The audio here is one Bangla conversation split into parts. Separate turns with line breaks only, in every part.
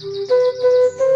Música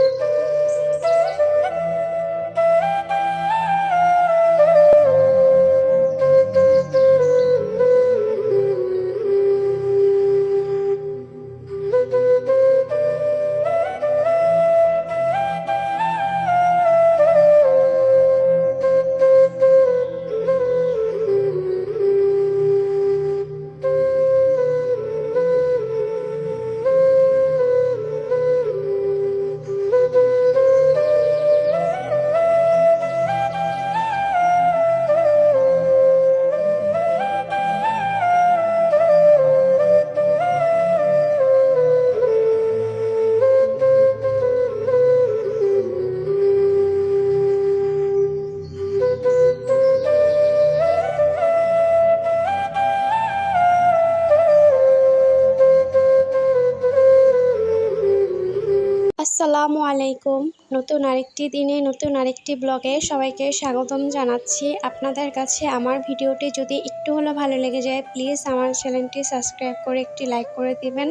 আসসালামু আলাইকুম। নতুন আরেকটি দিনে, নতুন আরেকটি ব্লগে সবাইকে স্বাগতম জানাচ্ছি। আপনাদের কাছে আমার ভিডিওটি যদি একটু হলেও ভালো লেগে যায়, প্লিজ আমার চ্যানেলটি সাবস্ক্রাইব করে একটি লাইক করে দিবেন।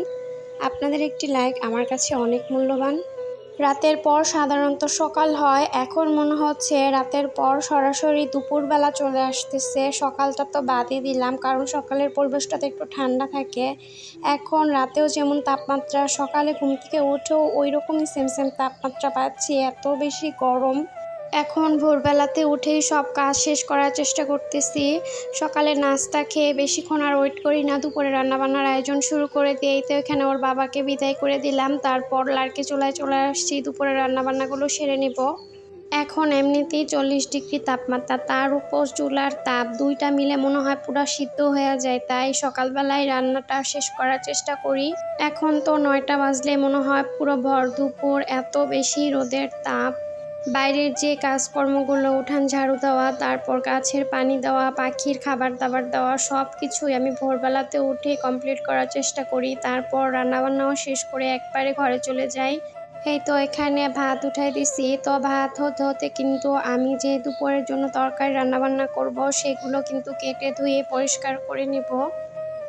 আপনাদের একটি লাইক আমার কাছে অনেক মূল্যবান। রাতের পর সাধারণত সকাল হয়। এখন মনে হচ্ছে রাতের পর সরাসরি দুপুরবেলা চলে আসতেছে। সকালটা তো বাদই দিলাম, কারণ সকালের পরিবেশটা তো একটু ঠান্ডা থাকে। এখন রাতেও যেমন তাপমাত্রা, সকালে ঘুম থেকে উঠেও ওই রকমই সেম সেম তাপমাত্রা পাচ্ছি। এত বেশি গরম। এখন ভোরবেলাতে উঠেই সব কাজ শেষ করার চেষ্টা করতেছি। সকালে নাস্তা খেয়ে বেশিক্ষণ আর ওয়েট করি না। দুপুরে রান্নাবান্নার আয়োজন শুরু করে দিয়েই তো এখানে ওর বাবাকে বিদায় করে দিলাম। তারপর লাড়কে চুলায় চলে আসছি। দুপুরে রান্নাবান্নাগুলো সেরে নিব। এখন এমনিতেই চল্লিশ ডিগ্রি তাপমাত্রা। তার উপর চুলার তাপ দুইটা মিলে মনে হয় পুরো সিদ্ধ হয়ে যায়। তাই সকালবেলায় রান্নাটা শেষ করার চেষ্টা করি। এখন তো নয়টা বাজলে মনে হয় পুরো ভর দুপুর। এত বেশি রোদের তাপ। বাইরের যে কাজকর্মগুলো, উঠান ঝাড়ু দেওয়া, তারপর গাছের পানি দেওয়া, পাখির খাবার দাবার দেওয়া সব কিছুই আমি ভোরবেলাতে উঠে কমপ্লিট করার চেষ্টা করি। তারপর রান্নাবান্নাও শেষ করে একবারে ঘরে চলে যাই। এই তো এখানে ভাত উঠাই দিছি। তো ভাত হতে হতে কিন্তু আমি যে দুপুরের জন্য তরকারি রান্নাবান্না করব, সেগুলো কিন্তু কেটে ধুয়ে পরিষ্কার করে নেব।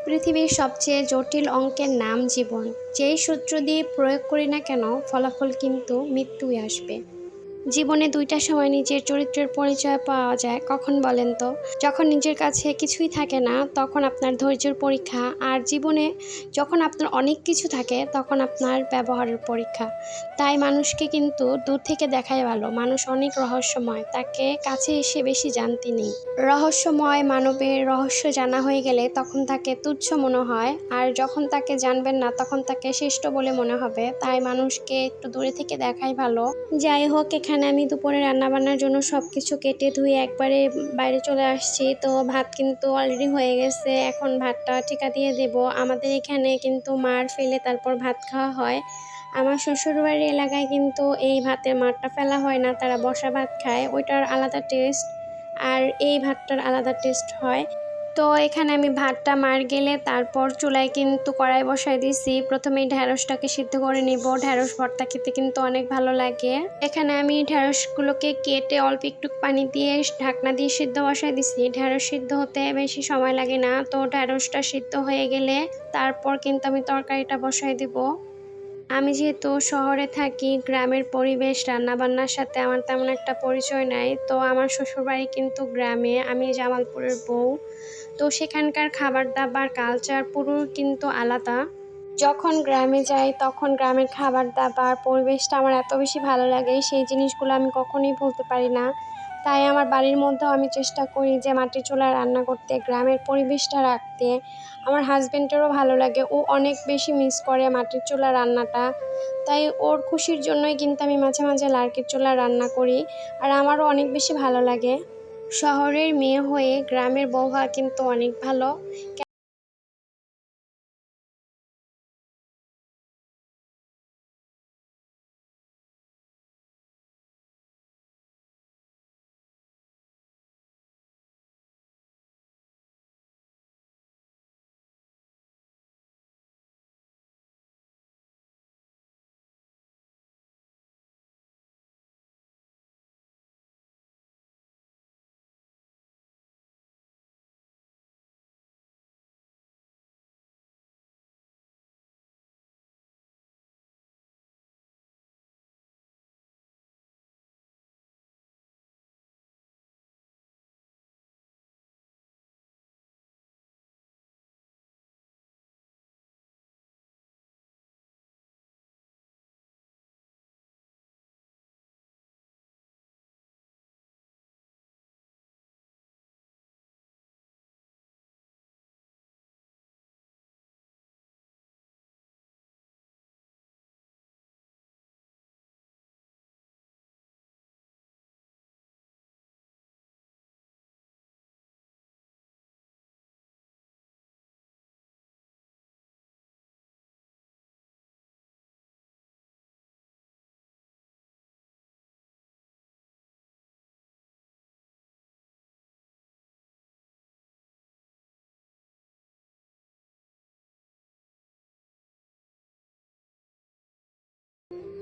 পৃথিবীর সবচেয়ে জটিল অঙ্কের নাম জীবন। যেই সূত্র দিয়ে প্রয়োগ করি না কেন, ফলাফল কিন্তু মৃত্যুই আসবে। জীবনে দুইটা সময় নিজের চরিত্রের পরিচয় পাওয়া যায়, কখন বলেন তো? যখন নিজের কাছে কিছুই থাকে না, তখন আপনার ধৈর্যের পরীক্ষা। আর জীবনে যখন আপনার অনেক কিছু থাকে, তখন আপনার ব্যবহারের পরীক্ষা। তাই মানুষকে কিন্তু দূর থেকে দেখাই ভালো। মানুষ অনেক রহস্যময়, তাকে কাছে এসে বেশি জানতে নেই। রহস্যময় মানবের রহস্য জানা হয়ে গেলে তখন তাকে তুচ্ছ মনে হয়, আর যখন তাকে জানবেন না, তখন তাকে শ্রেষ্ঠ বলে মনে হবে। তাই মানুষকে একটু দূরে থেকে দেখাই ভালো। যাই হোক, এখানে এখানে আমি দুপুরে রান্নাবান্নার জন্য সব কিছু কেটে ধুয়ে একবারে বাইরে চলে আসছি। তো ভাত কিন্তু অলরেডি হয়ে গেছে। এখন ভাতটা ঠিকা দিয়ে দেব। আমাদের এখানে কিন্তু মার ফেলে তারপর ভাত খাওয়া হয়। আমার শ্বশুরবাড়ির এলাকায় কিন্তু এই ভাতের মারটা ফেলা হয় না, তারা বসা ভাত খায়। ওইটার আলাদা টেস্ট আর এই ভাতটার আলাদা টেস্ট হয়। তো এখানে আমি ভাতটা মার গেলে তারপর চুলায় কিন্তু কড়াই বসাই দিছি। প্রথমেই ঢ্যাঁড়সটাকে সিদ্ধ করে নিব। ঢ্যাঁড়স ভর্তা খেতে কিন্তু অনেক ভালো লাগে। এখানে আমি ঢ্যাঁড়সগুলোকে কেটে অল্প একটু পানি দিয়ে ঢাকনা দিয়ে সিদ্ধ বসাই দিছি। ঢ্যাঁড়স সিদ্ধ হতে বেশি সময় লাগে না। তো ঢ্যাঁড়সটা সিদ্ধ হয়ে গেলে তারপর কিন্তু আমি তরকারিটা বসাই দিব। আমি যেহেতু শহরে থাকি, গ্রামের পরিবেশ, রান্নাবান্নার সাথে আমার তেমন একটা পরিচয় নাই। তো আমার শ্বশুরবাড়ি কিন্তু গ্রামে। আমি জামালপুরের বউ। তো সেখানকার খাবার দাবার কালচার পুরো কিন্তু আলাদা। যখন গ্রামে যাই, তখন গ্রামের খাবার দাবার পরিবেশটা আমার এত বেশি ভালো লাগে, সেই জিনিসগুলো আমি কখনোই ভুলতে পারি না। তাই আমার বাড়ির মধ্যেও আমি চেষ্টা করি যে মাটির চুলায় রান্না করতে, গ্রামের পরিবেশটা রাখতে। আমার হাজব্যান্ডেরও ভালো লাগে, ও অনেক বেশি মিস করে মাটির চুলা রান্নাটা। তাই ওর খুশির জন্যই কিন্তু আমি মাঝে মাঝে লার্কির চুলা রান্না করি, আর আমারও অনেক বেশি ভালো লাগে। শহরের মেয়ে হয়ে গ্রামের বউ হওয়া কিন্তু অনেক ভালো। Mm-hmm.